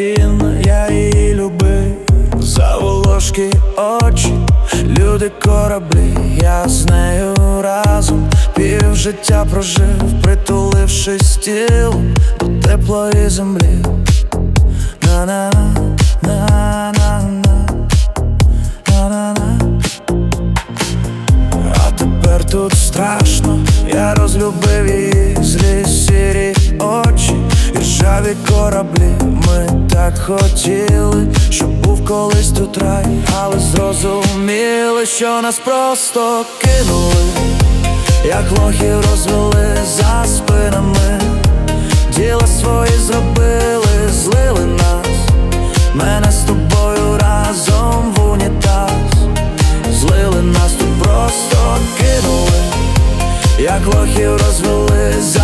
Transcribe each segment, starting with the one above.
країна, я її любив, за волошки очі, люди кораблі, я з нею разом пів життя прожив, притулившись тілом до теплої землі. На-на-на-на ржаві кораблі. Ми так хотіли, щоб був колись тут рай, але зрозуміли, що нас просто кинули, як лохів розвели за спинами, діла свої зробили, злили нас, мене з тобою разом в унітаз. Злили нас тут просто кинули, як лохів розвели за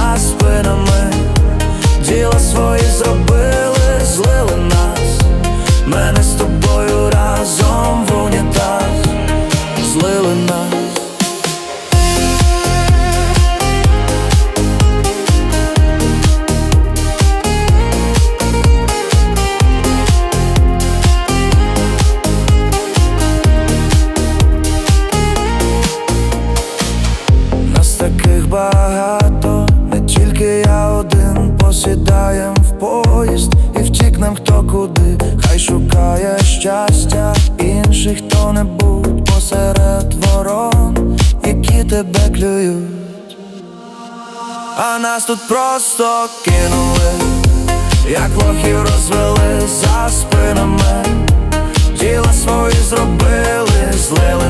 багато, не тільки я один. Посідаєм в поїзд і втікнем хто куди, хай шукає щастя, інших хто небудь посеред ворон, які тебе клюють. А нас тут просто кинули, як лохів розвели за спинами, діла свої зробили, злили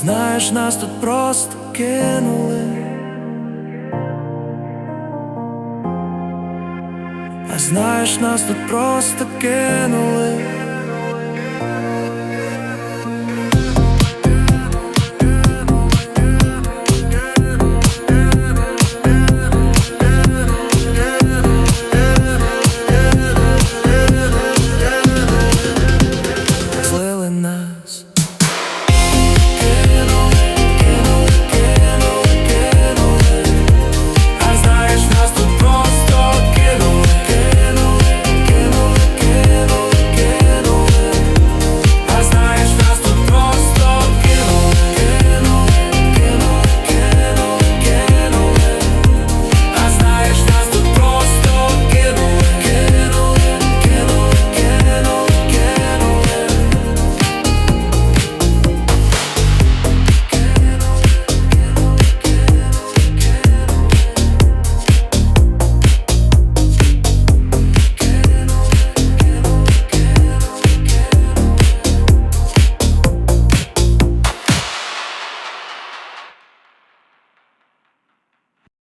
знаєш, нас тут просто кинули. А знаєш, нас тут просто кинули.